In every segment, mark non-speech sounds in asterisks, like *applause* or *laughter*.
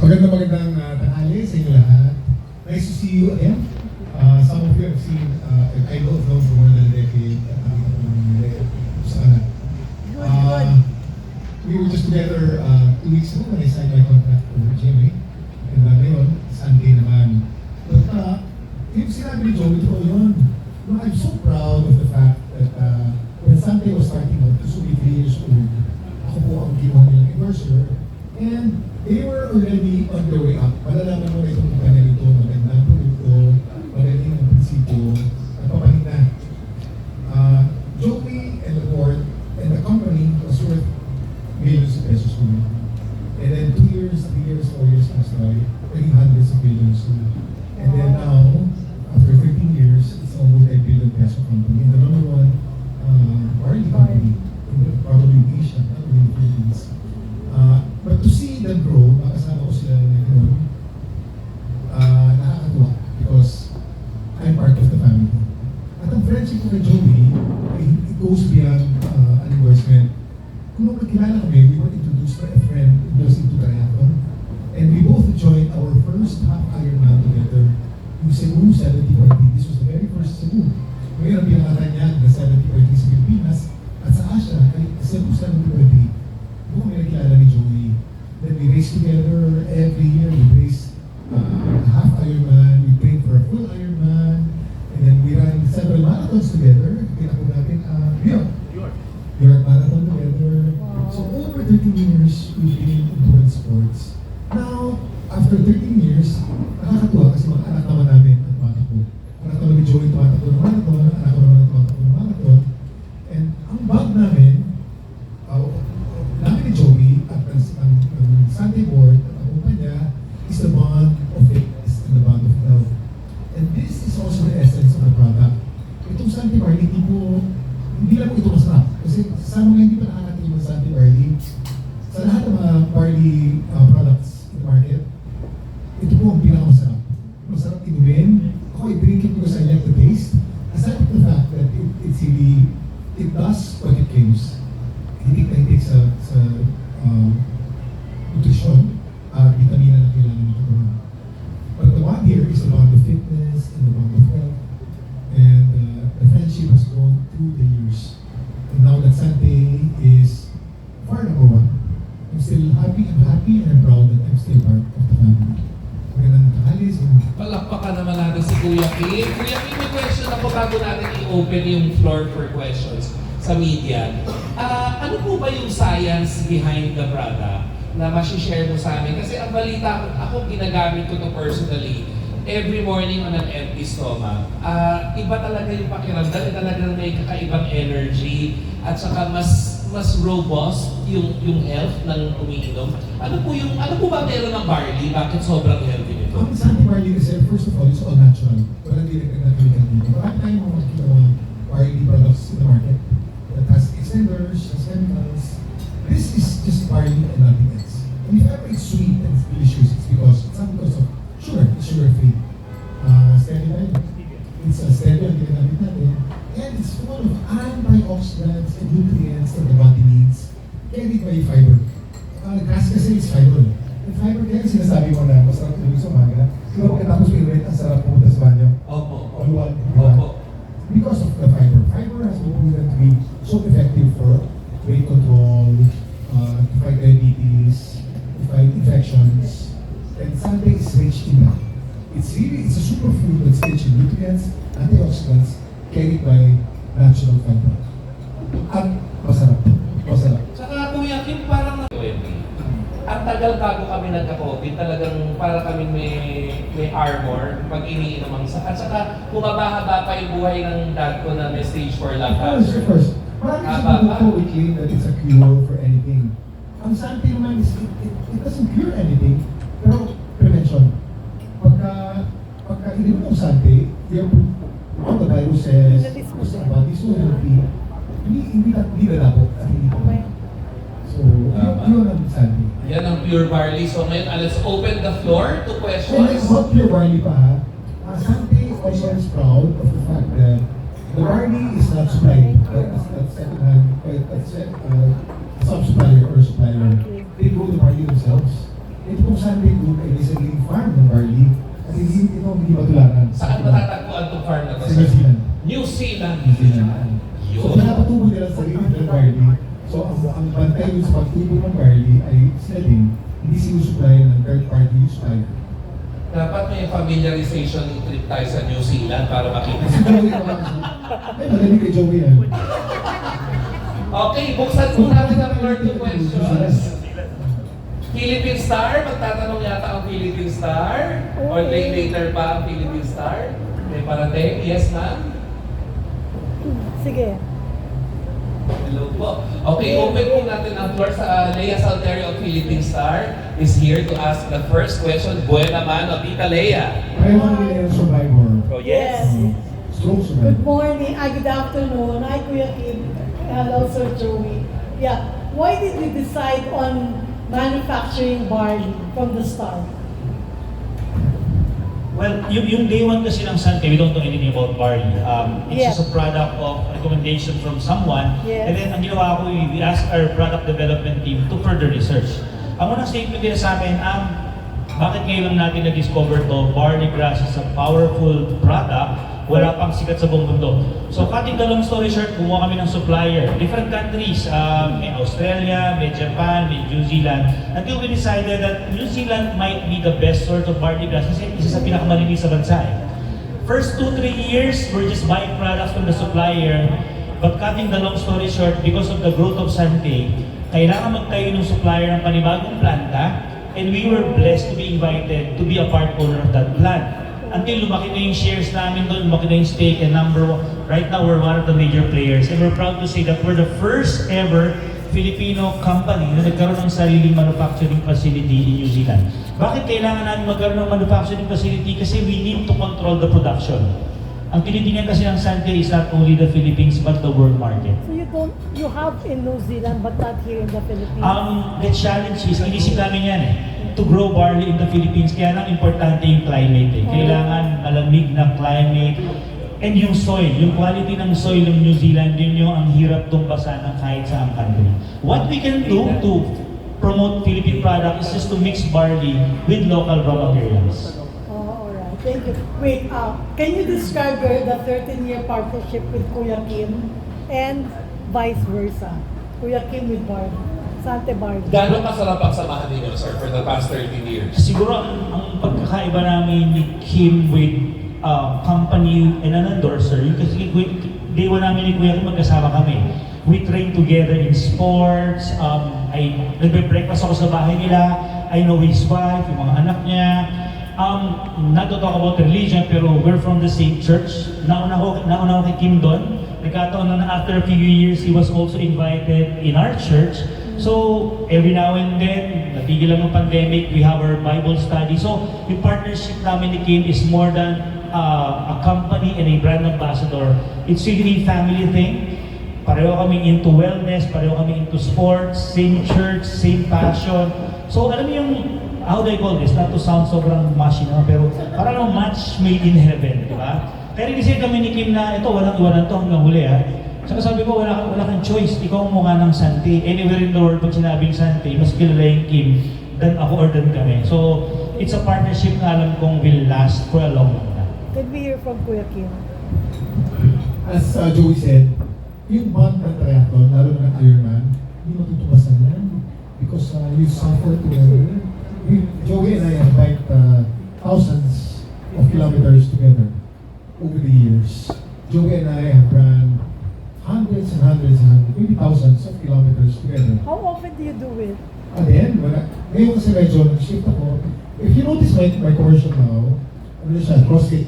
Magandang magandang uh, tanghali sa inyo lahat. Nice to see you again. Uh, some of you have seen, uh, I know for more than a decade. Sana. Uh, we were just together uh, two weeks ago when I signed my contract for GMA. And uh, ngayon, Sunday naman. But uh, yung sinabi ni Joey, totoo yun. No, I'm so proud of the fact that uh, when Sunday was starting out, this will be three years old, ako po ang ginawa nilang endorser. And they were already on their way up. Malalaman mo na itong kumpanya after 13 years, nakakatuwa kasi now that Sante is far number one, I'm still happy, I'm happy and I'm proud that I'm still part of the family. Magandang tanghali sa inyo. Palakpakan naman natin si Kuya Kim. Kuya Kim, may question ako bago natin i-open yung floor for questions sa media. Ah, ano po ba yung science behind the product na masishare mo sa amin? Kasi ang balita ko, ako ginagamit ko to personally every morning on an empty stomach. Ah, iba talaga yung pakiramdam, eh, talagang may kakaibang energy at saka mas mas robust yung yung health ng umiinom. Ano po yung ano po ba meron ng barley? Bakit sobrang healthy nito? Ang Sante barley kasi, first of all, it's all natural. Wala hindi nagkakalikan dito. Marami tayong mga makikita mga barley products in the market that has extenders, has. This is just barley and nothing else. And if ever it's sweet and delicious, it's because it's not because of sugar-free. Uh, stevia, it's a stevia, ginagamit natin. And it's full of antioxidants and nutrients that the body needs. Carried by fiber. Uh, grass kasi is fiber. And fiber kaya sinasabi mo na masarap tulog sa umaga. Ba pagkatapos mo i-rate, ang sarap pumunta sa banyo? Opo. O luwag. Opo. Because of the fiber. Fiber has been proven to be so effective for weight control, uh, to fight diabetes, to fight infections. And Sunday is rich in that. It's really, it's a superfood that's rich in nutrients, antioxidants, carried by natural fiber. At masarap. Masarap. Tsaka Kuya Kim, parang na... Ang tagal bago kami nagka-COVID, talagang para kami may, may armor pag iniinom ang sa... At saka bumabahaba pa yung buhay ng dad ko na may stage 4 lung Of course, of cancer. course. Marami Ah, sa ba- produkto we claim that it's a cure for anything. Ang Sante naman is, it, it, it doesn't cure anything, pero prevention. Pagka, pagka hindi mo ng Sante, you're all the viruses, the body so healthy, hindi, hindi, na- hindi lalabo at hindi pa. So, yun, Tama. yun ang Sante. Yan ang pure barley. So ngayon, ah, let's open the floor to And questions. it's not pure barley pa ha. Uh, Sante also is proud of the fact that the barley is not supplied by a a second-hand, by a se- uh, sub-supplier or supplier. They grow the barley themselves. Ito pong Sunday Group ay may sariling farm ng barley at hindi ito hindi matularan. Saan matatagpuan itong farm na to, Sa? New Zealand. New Zealand. New Zealand. So, Yun. pinapatubo nila ang sarili ng barley. So, ang, ang bantay sa pagtubo ng barley ay sila din, hindi sinusupply ng third party supplier. Dapat may familiarization trip tayo sa New Zealand para makita. Naman, ay magaling kay Joey yan. Okay, buksan po natin ang floor to questions. Philippine Star, magtatanong yata ang Philippine Star? Or late later pa ang Philippine Star? May parating? Yes, ma'am? Sige. Hello po. Okay, open po natin ang floor sa uh, Lea Salterio of Philippine Star is here to ask the first question. Buena mano, Tita Lea. Pareho nila yung survivor. Oh, Yes. Um, Stroke Good survivor. morning, ah, good afternoon. Hi, Kuya Kim. Hello, Sir Joey. Yeah, why did you decide on manufacturing barley from the start? Well, yung, yung day one kasi ng Sante, we don't know anything about barley. Um, it's Yeah. just a product of recommendation from someone. Yes. And then, ang ginawa ko, we we asked our product development team to further research. Ang unang statement nila sa amin, um, bakit ngayon lang natin na-discover to, barley grass is a powerful product, wala pang sikat sa buong mundo. So, cutting the long story short, kumuha kami ng supplier. Different countries, um, may Australia, may Japan, may New Zealand. Until we decided that New Zealand might be the best source of barley grass kasi isa sa pinakamalinis sa bansa eh. First two, three years, we're just buying products from the supplier. But cutting the long story short, because of the growth of Sante, kailangan magtayo ng supplier ng panibagong planta and we were blessed to be invited to be a part owner of that plant. Until lumaki na yung shares namin doon, lumaki na yung stake and number one. Right now, we're one of the major players. And we're proud to say that we're the first ever Filipino company na nagkaroon ng sariling manufacturing facility in New Zealand. Bakit kailangan namin magkaroon ng manufacturing facility? Kasi we need to control the production. Ang tinitingnan kasi ng Sante is not only the Philippines but the world market. So you don't, you have in New Zealand but not here in the Philippines? Um, the challenge is, inisip namin yan eh, to grow barley in the Philippines. Kaya lang importante yung climate eh. Kailangan malamig na climate. And yung soil, yung quality ng soil ng New Zealand, yun yung ang hirap tumbasa ng kahit saang country. What we can do to promote Philippine product is just to mix barley with local raw materials. Oh, alright. Thank you. Wait, uh, can you describe the 13-year partnership with Kuya Kim and vice versa? Kuya Kim with Barley, Sante Barley. Gano'ng kasarap ang samahan ninyo, sir, for the past 13 years? Siguro ang, ang pagkakaiba namin ni Kim with uh, company and an endorser, yung kasi day one namin ni Kuya Kim magkasama kami. We train together in sports, um, ay nagbe-breakfast ako sa bahay nila, I know his wife, yung mga anak niya. Um, not to talk about religion, pero we're from the same church. Nauna ko, nauna ko kay Kim doon. Nagkataon na na after a few years, he was also invited in our church. So, every now and then, natigil lang ng pandemic, we have our Bible study. So, yung partnership namin ni Kim is more than uh, a company and a brand ambassador. It's really family thing. Pareho kami into wellness, pareho kami into sports, same church, same passion. So, alam mo yung, how do I call this? Not to sound sobrang naman, pero parang match made in heaven, di ba? Kaya rin kami ni Kim na, ito, walang iwanan to hanggang huli ha. Saka sabi ko, wala, wala kang choice. Ikaw ang mukha ng Santi. Anywhere in the world, pag sinabing Santi, mas kilala yung Kim than ako or than kami. So, it's a partnership na alam kong will last for a long time. Can we hear from Kuya Kim? As uh, Joey said, yung bond ng triathlon, lalo na ng Ironman, hindi matutubasan yan. Because uh, you suffer together. We, Joey and I have biked uh, thousands of kilometers together over the years. Joey and I have run hundreds and hundreds and hundreds, maybe thousands of kilometers together. How often do you do it? And then, when I, ngayon kasi medyo nag-shift ako, if you notice my, my commercial now, ano siya, CrossFit,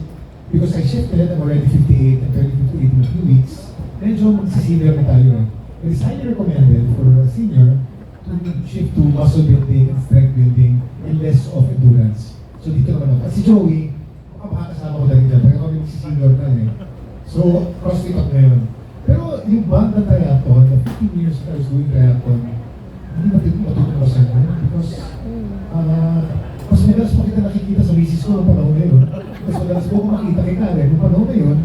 because I shifted, I'm already 58 and turning 58 in a few weeks, medyo magsisenior na tayo eh. It is highly recommended for a senior to shift to muscle building and strength building and less of endurance. So dito naman ako. At si Joey, makakasama ko dahil dyan, kaya kami magsisenior na eh. So, CrossFit ako ngayon. Pero yung band ng triathlon, the 15 years I was doing triathlon, hindi natin matutupasan ko because ah mas madalas pa kita nakikita sa misis ko noong panahon na yun. Mas madalas ko makita kay Karen noong panahon na yun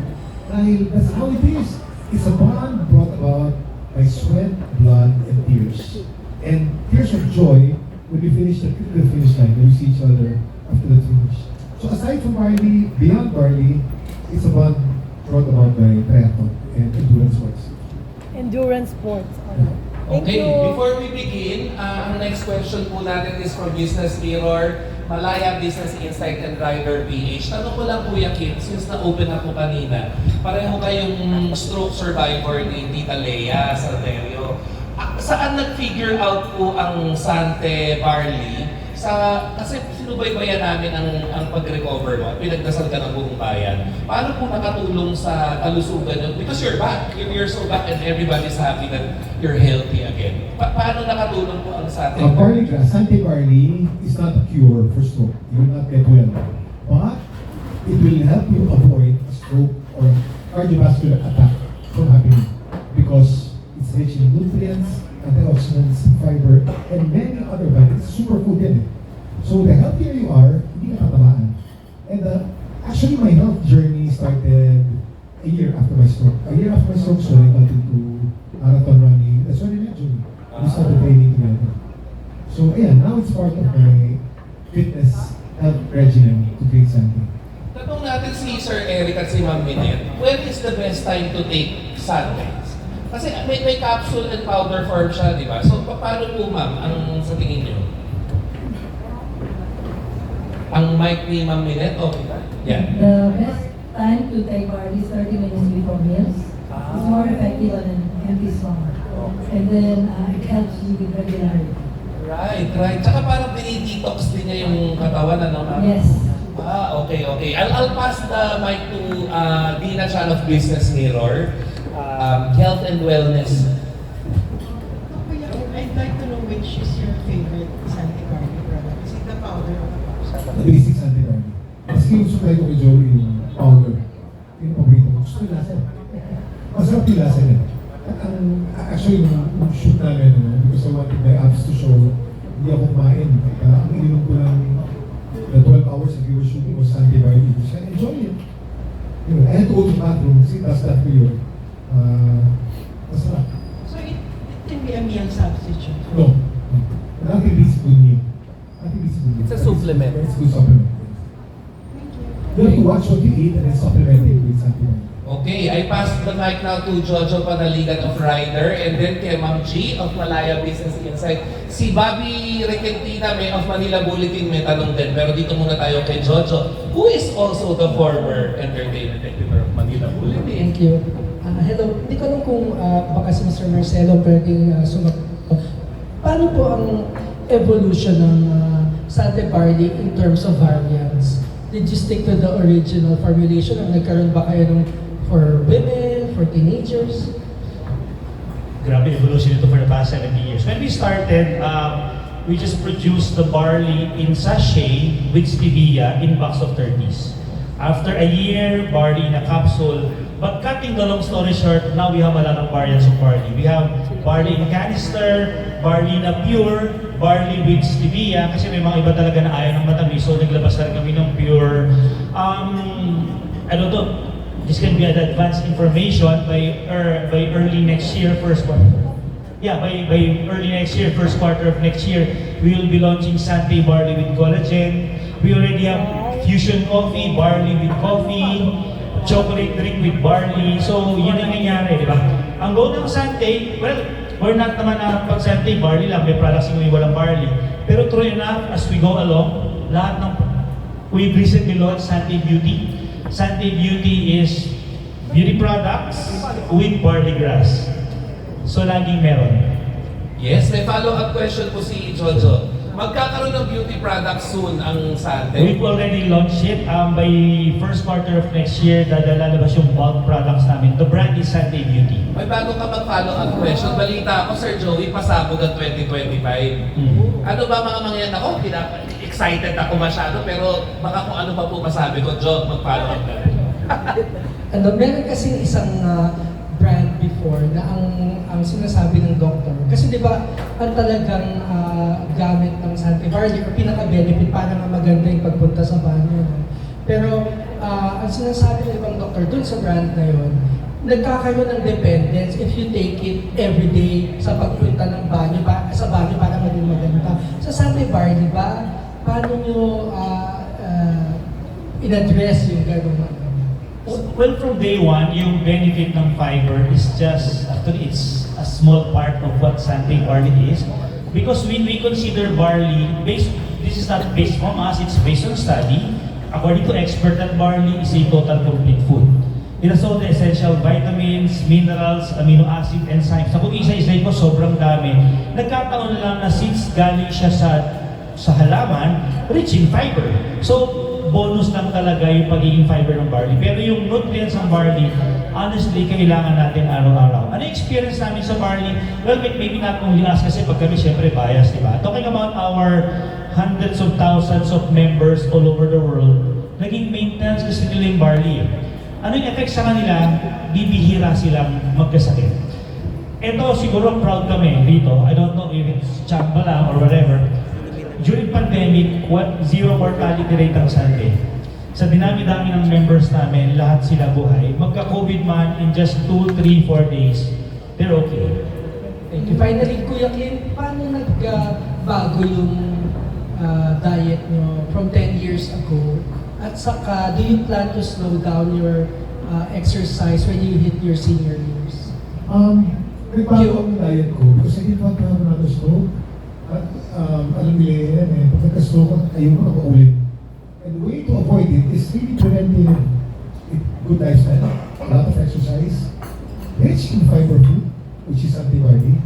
dahil that's how it is. It's a bond brought about by sweat, blood, and tears. And tears of joy when we finish the, the finish line, then you see each other after the finish. So aside from barley, beyond barley, it's about brought about by triathlon and endurance sports. Endurance sports. Alright. Thank Okay, you. before we begin, uh, ang next question po natin is from Business Mirror, Malaya Business Insight and Rider PH. Tanong ko lang Kuya Kim, since na-open na po kanina, pareho kayong stroke survivor ni Tita Lea Salterio. Ah, Saan nag-figure out po ang Sante Barley? Sa, kasi sinubaybayan namin ang, ang pag-recover mo pinagdasal ka ng buong bayan. Paano po nakatulong sa kalusugan nyo? Because you're back. You're, so back and everybody's happy that you're healthy again. Pa- paano nakatulong po ang Sante Uh, barley grass, Sante barley is not a cure for stroke. You will not get well. But it will help you avoid a stroke or cardiovascular attack from happening because it's rich in nutrients, antioxidants, fiber, and many other vitamins. Superfood din eh. So the healthier you are, hindi ka tatamaan. And uh, actually my health journey started a year after my stroke. A year after my stroke, so I got into marathon running. That's when I met Julie. We started training together. So yeah, now it's part of my fitness health regimen to create something. Tanong natin si Sir Eric at si Ma'am Minette, when is the best time to take sundays? Kasi may, may capsule and powder form siya, di ba? So, pa- paano po ma'am, ang sa tingin niyo? Ang mic ni Ma'am Minette, okay ba? Yeah. The best time to take barley is 30 minutes before meals. It's more effective on an empty stomach. And then uh, it helps you with regularity. Right, right. Tsaka parang dinidetox din niya yung katawan, ano ma'am? Yes. Ah, okay, okay. I'll, I'll pass the mic to uh, Dina Chan of Business Mirror. Um, health and wellness. Kuya, I'd like to know which is your favorite Santi Barbie product. Is it the powder or the powder? The basic Sante barley. Yung supply ko kay Joey yung paborito ko. Gusto ko lasa. Masarap yung lasa niya. At ang, actually, nung, nung shoot namin, ano, because I wanted my abs to show, hindi ako kumain. Kaya ang ininom ko ng the 12 hours that we were shooting was barley. So I enjoy it. You know, I had to go to the bathroom kasi taas that for you. Uh, masarap. So it, it can be a meal substitute. No. Nothing beats good meal. Nothing beats good meal. It's a supplement. It's a good supplement. You. You have to watch what you eat and then supplement it with something. Okay, I pass the mic now to Jojo Panaligan of Rider and then kay Ma'am G of Malaya Business Insight. Si Bobby Requentina may of Manila Bulletin may tanong din. Pero dito muna tayo kay Jojo, who is also the former entertainment editor of Manila Bulletin. Thank you. Ah, hello, hindi ko alam kung ah, baka si Mr. Marcelo pwedeng uh, sumagot. Paano po ang evolution ng uh, Sante Barley in terms of variants? Did you stick to the original formulation or nagkaroon ba kayo ng for women, for teenagers? Grabe evolution ito for the past 70 years. When we started, um, we just produced the barley in sachet with stevia in box of 30s. After a year, barley in a capsule. But cutting the long story short, now we have a lot of variants of barley. We have barley in canister, barley na pure, barley with stevia, kasi may mga iba talaga na ayaw ng matamis, so naglabas na kami ng pure. Um, ano to, this can be an advanced information by er, by early next year, first quarter. Yeah, by, by early next year, first quarter of next year, we will be launching Sante barley with collagen. We already have fusion coffee, barley with coffee, chocolate drink with barley. So, yun ang nangyari, di ba? Ang goal ng Sante, well, we're not naman na pag Sante, barley lang, may products yung walang barley. Pero true enough, as we go along, lahat ng We've recently launched Sante Beauty. Sante Beauty is beauty products with barley grass. So laging meron. Yes, may follow-up question po si Jojo. Magkakaroon ng beauty products soon ang Sante. We've already launched it. Um, by first quarter of next year, dadalabas yung bulk products namin. The brand is Sante Beauty. May bago ka mag-follow-up question. Balita ako, Sir Joey, pasabog ang 2025. Mm. Ano ba mga mangyan ako? Pinapa- excited ako masyado, pero baka kung ano pa po masabi ko, Jo, mag-follow up na rin. *laughs* Ano, meron kasi isang brand before na ang ang sinasabi ng doktor. Kasi di ba, ang talagang ah, gamit ng Sante Barley or pinaka-benefit para nga maganda yung pagpunta sa banyo. Pero ah, ang sinasabi ng ibang doktor dun sa brand na yon, nagkakaroon ng dependence if you take it every day sa pagpunta ng banyo, pa, sa banyo para maging maganda. Sa Sunday Barley ba, paano nyo ah, ah, in-address yung gano'ng ano? Well, from day one, yung benefit ng fiber is just, actually, it's a small part of what Sunday barley is. Because when we consider barley, based, this is not based from us, it's based on study. According to expert, that barley is a total complete food. It has all the essential vitamins, minerals, amino acid, enzymes. Sa kung isa-isa ko, sobrang dami. Nagkataon lang na since galing siya sa sa halaman, rich in fiber. So, bonus lang talaga yung pagiging fiber ng barley. Pero yung nutrients ng barley, honestly, kailangan natin araw-araw. Ano yung experience namin sa barley? Well, may- maybe not only us kasi pag kami syempre bias, di ba? Talking about our hundreds of thousands of members all over the world, naging maintenance gusto nila yung barley. Ano yung effect sa kanila? Bibihira silang magkasakit. Ito, siguro proud kami dito. I don't know if it's chamba lang or whatever. During pandemic, what zero mortality rate ang Sunday. Sa dinami-dami ng members namin, lahat sila buhay. Magka-COVID man, in just 2, 3, 4 days, they're okay. Thank you. Finally, Kuya Kim, paano nagbago yung ah, diet nyo from 10 years ago? At saka, do you plan to slow down your ah, exercise when you hit your senior years? Um, nagbago ang diet ko because I didn't want to have another stroke. At um, alam nila yan eh, pag nagka-stroke ka, ayaw mo na paulit. And the way to avoid it is really preventive it, good lifestyle, a lot of exercise, rich in fiber food, which is antibody,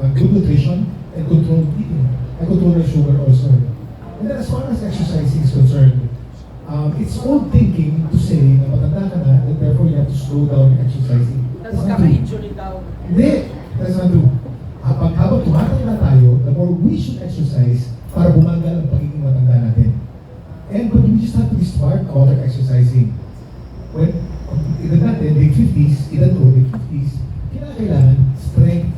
uh, good nutrition, and controlled eating. I control my sugar also. And then as far as exercising is concerned, um, it's old thinking to say na matanda ka na, and therefore you have to slow down exercising. That's not true. daw. Hindi, that's not true. Should exercise para bumagal ang pagiging matanda natin. And but we just have to be smart about our exercising. When edad natin, late 50s, edad ko, late 50s, kailangan strength,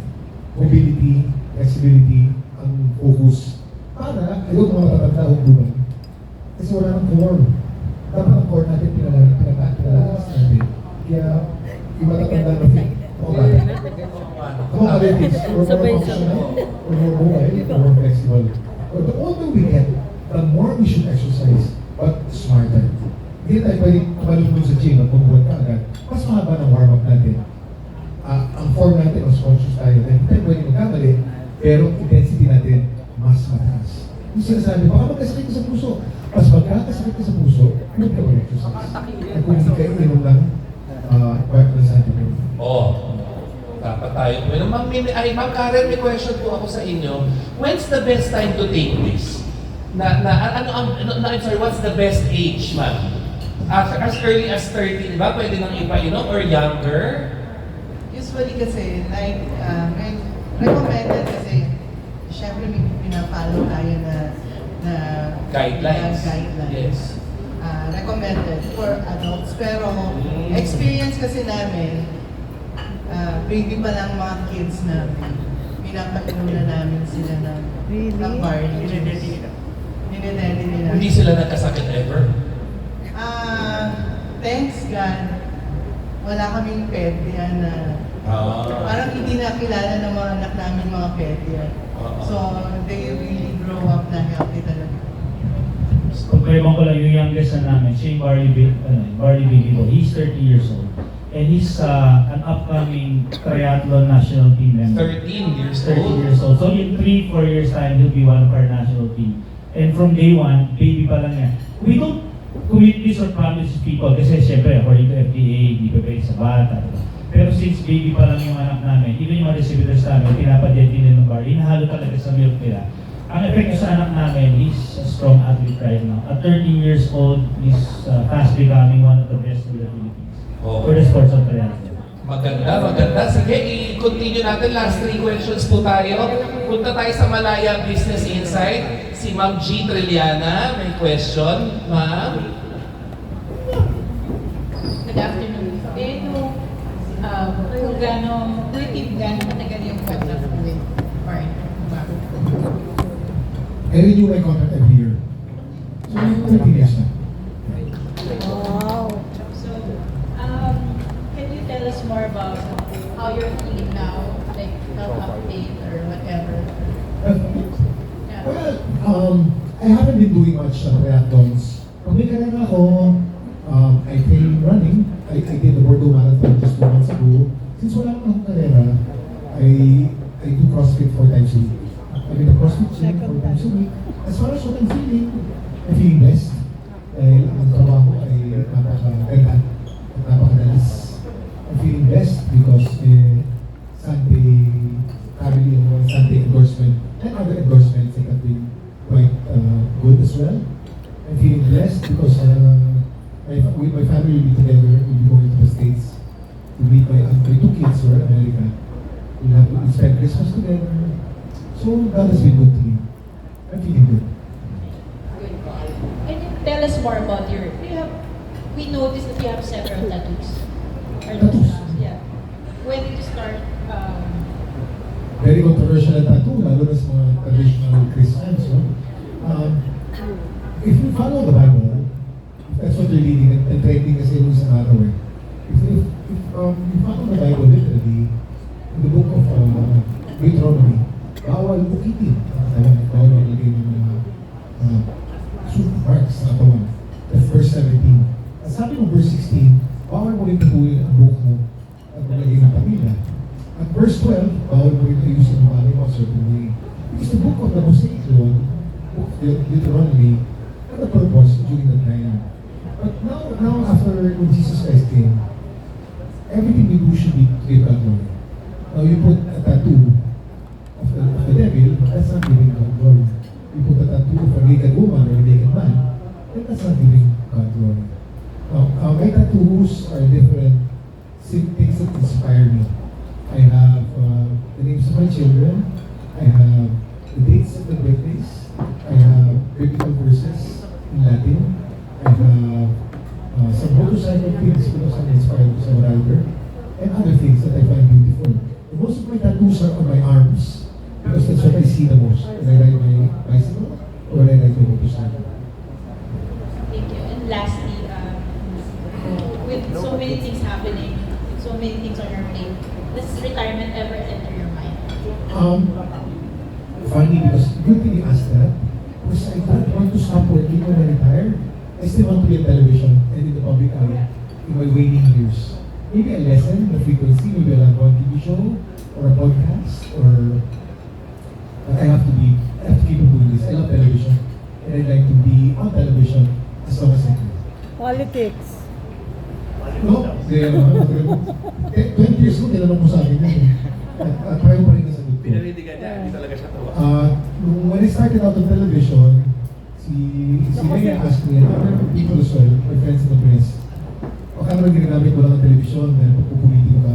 mobility, flexibility, ang focus. Para ayaw mga hugduman. Kasi wala nang core. Dapat ang core natin pinalakas, pinalakas, pinalakas natin. Kaya yung matatanda natin, o bakit? Kung abilities, or more functional, or more mobile, or more flexible. Or the older we get, the more we should exercise, but smarter. Hindi tayo pwede tumalun sa gym at pumubuhat ka agad. Mas mahaba ng warm-up natin. Ah, ang form natin, mas conscious tayo. na Hindi tayo pwede magkamali, pero intensity natin, mas mataas. Yung sinasabi, baka magkasakit ka sa puso. Mas magkakasakit ka sa puso, mag-exercise. At kung hindi ka inom lang, uh, ng scientific. Oh, dapat tayo. Well, ma'am, may, ay, ma'am Karen, may question po ako sa inyo. When's the best time to take this? Na, na, ano, ang, ano, na, I'm sorry, what's the best age, ma'am? As, as early as 13 ba? Pwede nang ipa-inom or younger? Usually kasi, like, uh, recommended pinapalo tayo na, na Guidelines. na guidelines. Yes. Ah, recommended for adults. Pero, Mm. experience kasi namin, ah, baby pa lang mga kids namin, pinapainom na namin sila ng, Really? ng barley juice. Nila. Hindi sila nagkasakit ever? Ah, thanks God, wala kaming pedya na Ah. parang hindi na kilala ng mga anak namin mga pedya. Oo. So, they really grow up na healthy talaga. Compare ko lang yung youngest na namin, siya yung Barley, Ba- ano, Barley Baby Boy. He's 30 years old. And he's uh, an upcoming triathlon national team member. 13 years 30 old. years old. So in 3, 4 years time, he'll be one of our national team. And from day one, baby pa lang yan. We don't commit this or promise people kasi syempre according to FDA, hindi pa pwede sa bata. diba? Pero since baby pa lang yung anak namin, even yung mga distributors namin, pinapadyan din ng bar, inahalo talaga sa milk nila. Ang epekto sa anak namin, he's a strong athlete right now. At 13 years old, he's uh, fast becoming one of the best in the Philippines. Oo. For the sports of triathlon. Maganda, maganda. Sige, i-continue natin. Last three questions po tayo. Punta tayo sa Malaya Business Insight. Si Ma'am G. Trilliana, may question. Ma'am? gano'ng, Philippine, gano'ng yung contract with partner bago? I renew my contract every year. So, mm-hmm. years. Wow. So, um, can you tell us more about how you're feeling now? Like, health update or whatever? Well, um, I haven't been doing much uh, reactons. Pag may ka ako, Deuteronomy, bawal ukitin. Bawal maglagay ng mga uh, soup marks sa katawan. That's verse 17. At sabi mo verse 16, bawal mo rin tubuhin ang buhok mo at maglagay ng pamilya. At verse 12, bawal mo rin ayusin ang bali mo a certain way. Because the book of the Mosaic Law, book of De- Deuteronomy, had a purpose during that time. But now, now after when Jesus Christ came, everything we do should be to give God glory. Now you put a tattoo of the, of the devil, but that's not giving God glory. You put a tattoo of a naked woman or a naked man, then that's not giving God glory. Now, uh, my tattoos are different sim- things that inspire me. I have uh, the names of my children. I have the dates of the birthdays. I have biblical verses in Latin. I have uh, some motorcycle things because I'm inspired as a rider. And other things that I find beautiful. And most of my tattoos are on my arms because that's what I see the most when I ride my bicycle or when I ride my motorcycle. thank you. And lastly, um, with so many things happening, with so many things on your plate, does retirement ever enter your mind? Um, funny because good thing you asked that. Because I don't want to stop working when I retire. I still want to be in television and in the public eye waning years. Maybe I lessen the frequency, maybe have one TV show or a podcast or but I have to be I have to keep on doing this. I love television and I'd like to be on television as long as I can. Politics. No, ano, eh, 20 years ko, tinanong mo sa akin yun. eh. At, at pareho pa rin nasagot ko. Pinanindigan niya, hindi talaga siya tawa. Uh, nung when I started out on television, si si Maya asked me, and other people as well, my friends in the press, naman ginagamit mo lang ang television dahil pagpupolitiko ka.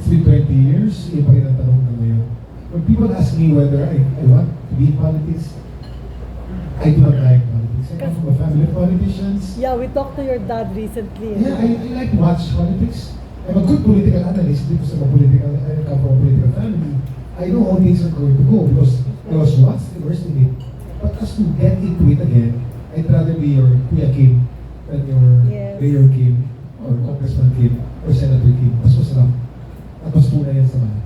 It's been 20 years, pa rin ang tanong na ngayon. When people ask me whether I, I want to be in politics, I do not like politics. I come from a family of politicians. Yeah, we talked to your dad recently. Yeah, I, I like to watch politics. I'm a good political analyst because I'm a political, I come from a political family. I know how things are going to go because I was once immersed in it. But as to get into it again, I'd rather be your Kuya Kim than your Yes. Mayor Kim or Congressman Kim or Senator Kim. Mas masarap. At mas muna yan sa mga.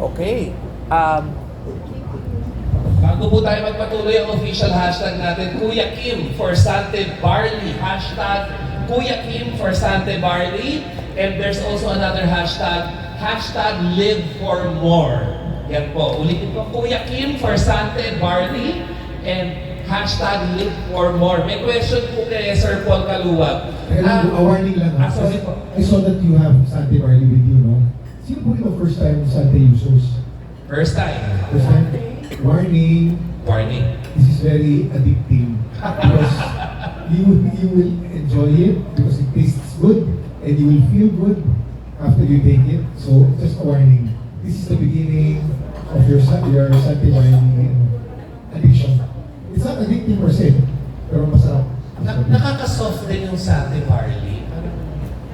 Okay. Um, bago po tayo magpatuloy ang official hashtag natin, Kuya Kim for Sante Barley. Hashtag Kuya Kim for Sante Barley. And there's also another hashtag, hashtag Live for More. Yan po. Ulitin ko, Kuya Kim for Sante Barley. And hashtag Live for More. May question po kay Sir Paul Kaluwag. Lang, Ah, a warning lang ha. Ah, sorry po. I saw that you have Sante Barley with you, no? Sino po yung first time Sante users? First time. First time? Warning. Warning. this is very addicting because you you will enjoy it because it tastes good and you will feel good after you take it. So just a warning. This is the beginning of your your Sante Barley. It's not addicting per se, pero masarap. Na, nakaka-soft din yung Sante Barley.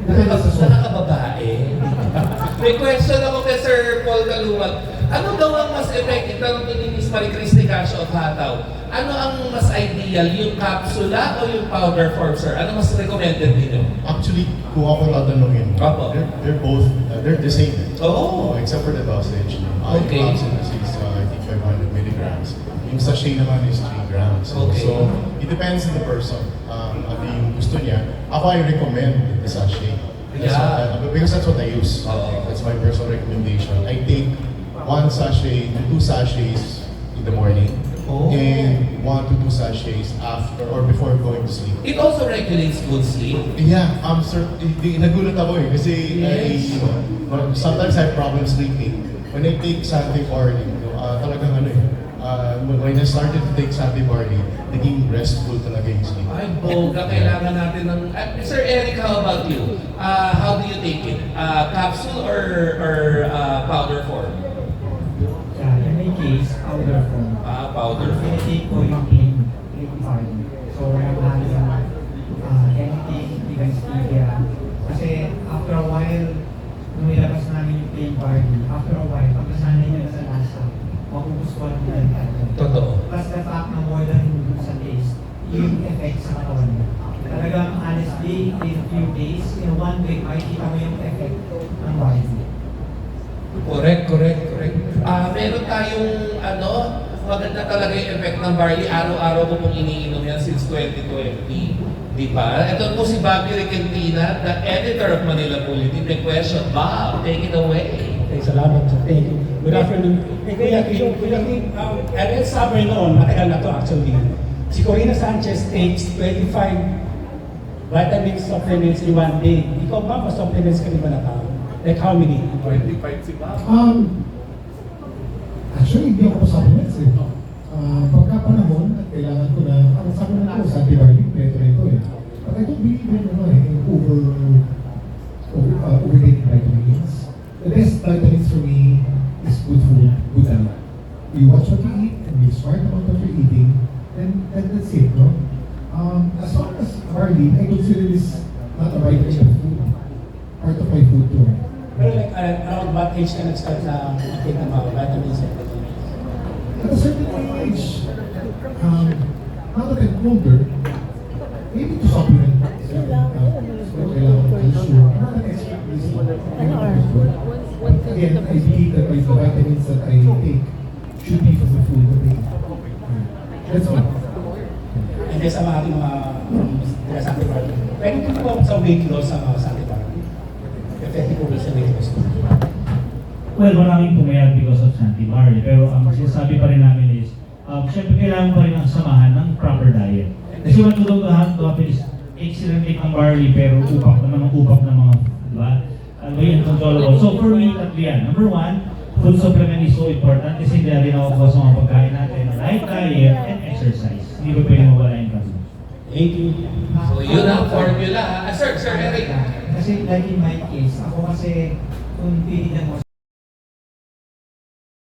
Nakaka-soft. Nakaka-babae. *laughs* May question ako kay Sir Paul Kaluwag. Ano daw ang mas effective ng ni Miss Marie Cristi Casio of Hataw? Ano ang mas ideal? Yung capsula o yung powder form, sir? Ano mas recommended ninyo? Actually, kung ako tatanungin, Opo. they're, they're both, uh, they're the same. Oh. except for the dosage. Okay. Yung capsule is, uh, I think, 500 milligrams. Yung sachet naman is 3 grams. grams. Okay. So, it depends on the person. Um, ano yung gusto niya. Ako, I recommend the sachet. That's Yeah. what I- because that's what I use. Oo. That's my personal recommendation. I take one sachet, two sachets in the morning. Oh. And one to two sachets after or before going to sleep. It also regulates good sleep. Yeah, um, sir, nagulat ako eh. Kasi Yes. I, uh, sometimes I have problems sleeping. When I take Barley, no, uh, talagang ano eh, uh, when I started to take Santi Barley, naging restful talaga yung sleep. Ay, boga, kailangan natin ng... Uh, Sir Eric, how about you? Uh, how do you take it? Uh, capsule or, or uh, powder form? Yeah, in my case, powder form. Ah, powder form. Pinitake ko yung clean farm. So, walang halo uh, anything, even stevia. Kasi after a while, nung ilabas namin yung plain barley, after a while, pag nasanay nila sa lasa, magugustuhan nila yung tayo. Totoo. Plus the fact na more than dun sa taste, yung effect sa katawan mo. Talagang honestly, in a few days, in one week, makikita mo yung effect ng barley. Correct, correct, correct. Ah, meron tayong ano, maganda talaga yung effect ng barley. Araw-araw ko pong iniinom yan since 2020. Di ba? Ito po si Bobby Regentina, the editor of Manila Bulletin. May question. Bob, take it away. Okay, salamat. sir. Thank you. Good afternoon. Eh, Kuya Kim, Kuya Kim, um, at summer noon, matagal na to actually. Si Corina Sanchez takes 25 vitamins supplements in one day. Ikaw ba, pa supplements ka ba na tao? Like how many? 25 si Bob. Um, actually, hindi ako supplements eh. Uh, pagka panahon, at kailangan ko na, ang supplement ko sa antibiotic, ito na ito eh. But I don't believe in, ano eh, over, over, uh, overtaking vitamins. The best vitamins for me is good food, good health. You watch what you eat, and you smart about what you're eating, then that, that's it, no? Um, as far as barley, I consider this not a vitamin of food. Part of my food too. Pero like, uh, around what age ka nag-start na take ng mga vitamins and supplements? At a certain age, um, now that I'm older, maybe to supplement. Uh, so kailangan ko calcium. Not an expert again, I believe that the vitamins that I take should be from the food that I eat. That's all. And then sa mga ating mga um, mga Santi Barley. Pwede sa weight loss sa mga Santi Barley. Effective po ba sa weight loss? Well, maraming pumayag because of Santi Barley. Pero ang sinasabi pa rin namin is, um, syempre kailangan pa rin ang samahan ng proper diet. Kasi what you don't have to happen is, excellent take ng barley pero upak naman ang upak ng mga, di ba? Ano yun, controllable. So for me, tatlo yan. Number one, food supplement is so important kasi hindi natin nakukuha sa mga pagkain natin. Light diet and exercise. Hindi pa pwede mawala yung kaso. Thank you. So yun ang formula. Ah, sir, Sir Eric. Kasi like in my case, ako kasi kung titignan mo